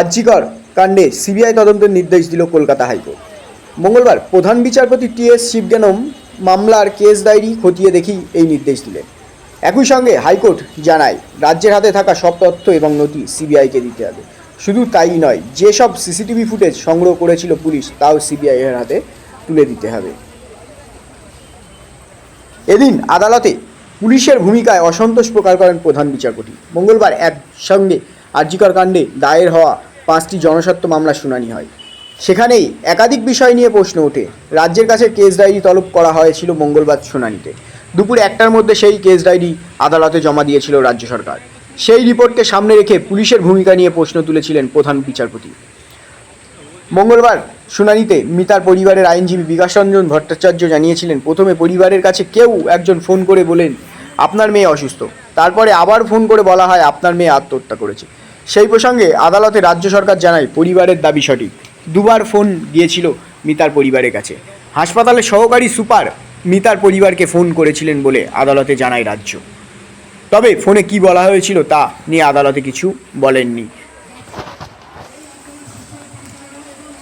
আর্জিকর কাণ্ডে সিবিআই তদন্তের নির্দেশ দিল কলকাতা হাইকোর্ট। মঙ্গলবার প্রধান বিচারপতি টি এস শিবজ্ঞানম মামলার কেস ডায়েরি খতিয়ে দেখি এই নির্দেশ দিলেন। একই সঙ্গে হাইকোর্ট জানায়, রাজ্যের হাতে থাকা সব তথ্য এবং নথি সিবিআইকে দিতে হবে। শুধু তাই নয়, যেসব সিসিটিভি ফুটেজ সংগ্রহ করেছিল পুলিশ, তাও সিবিআই এর হাতে তুলে দিতে হবে। এদিন আদালতে পুলিশের ভূমিকায় অসন্তোষ প্রকাশ করেন প্রধান বিচারপতি। মঙ্গলবার একসঙ্গে আর্জিকর কাণ্ডে দায়ের হওয়া পাঁচটি জনস্বার্থ মামলা শুনানি হয়। সেখানেই একাধিক বিষয় নিয়ে প্রশ্ন ওঠে। রাজ্যের কাছে কেস ডায়েরি তলব করা হয়েছিল মঙ্গলবার শুনানিতে। দুপুর একটার মধ্যে সেই কেস ডায়েরি আদালতে জমা দিয়েছিল রাজ্য সরকার। সেই রিপোর্টকে সামনে রেখে পুলিশের ভূমিকা নিয়ে প্রশ্ন তুলেছিলেন প্রধান বিচারপতি। মঙ্গলবার শুনানিতে মিতার পরিবারের আইনজীবী বিকাশ রঞ্জন ভট্টাচার্য জানিয়েছিলেন, প্রথমে পরিবারের কাছে কেউ একজন ফোন করে বলেন, আপনার মেয়ে অসুস্থ। তারপরে আবার ফোন করে বলা হয়, আপনার মেয়ে আত্মহত্যা করেছে। সেই প্রসঙ্গে আদালতে রাজ্য সরকার জানায় পরিবারের দাবি সঠিক। দুবার ফোন গিয়েছিল মিতার পরিবারের কাছে। হাসপাতালের সহকারী সুপার মিতার পরিবারকে ফোন করেছিলেন বলে আদালতে জানায় রাজ্য। তবে ফোনে কি বলা হয়েছিল তা নিয়ে আদালতে কিছু বলেননি।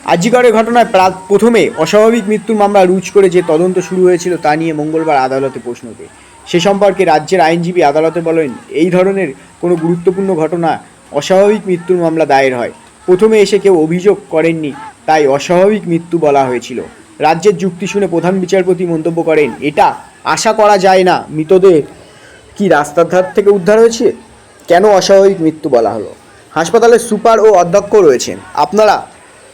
আজিকরের ঘটনায় প্রা- প্রথমে অস্বাভাবিক মৃত্যুর মামলা রুজ করে যে তদন্ত শুরু হয়েছিল তা নিয়ে মঙ্গলবার আদালতে প্রশ্ন ওঠে। সে সম্পর্কে রাজ্যের আইনজীবী আদালতে বলেন, এই ধরনের কোনো গুরুত্বপূর্ণ ঘটনা অস্বাভাবিক মৃত্যুর মামলা দায়ের হয়। প্রথমে এসে কেউ অভিযোগ করেননি, তাই অস্বাভাবিক মৃত্যু বলা হয়েছিল। রাজ্যের যুক্তি শুনে প্রধান বিচারপতি মন্তব্য করেন, এটা আশা করা যায় না মৃতদেহ কি রাস্তার ধার থেকে উদ্ধার হয়েছে? কেন অস্বাভাবিক মৃত্যু বলা হলো? হাসপাতালের সুপার ও অধ্যক্ষ রয়েছেন। আপনারা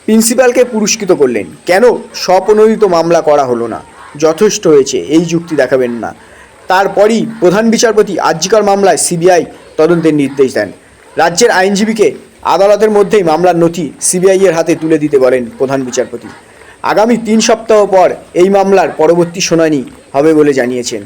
প্রিন্সিপালকে পুরস্কৃত করলেন, কেন স্বপ্রণোদিত মামলা করা হলো না? যথেষ্ট হয়েছে, এই যুক্তি দেখাবেন না। তারপরই প্রধান বিচারপতি আর্জিকর মামলায় সিবিআই তদন্তের নির্দেশ দেন। রাজ্যের আইনজীবীকে আদালতের মধ্যেই মামলার নথি সিবিআইয়ের হাতে তুলে দিতে বলেন প্রধান বিচারপতি। আগামী তিন সপ্তাহ পর এই মামলার পরবর্তী শুনানি হবে বলে জানিয়েছেন।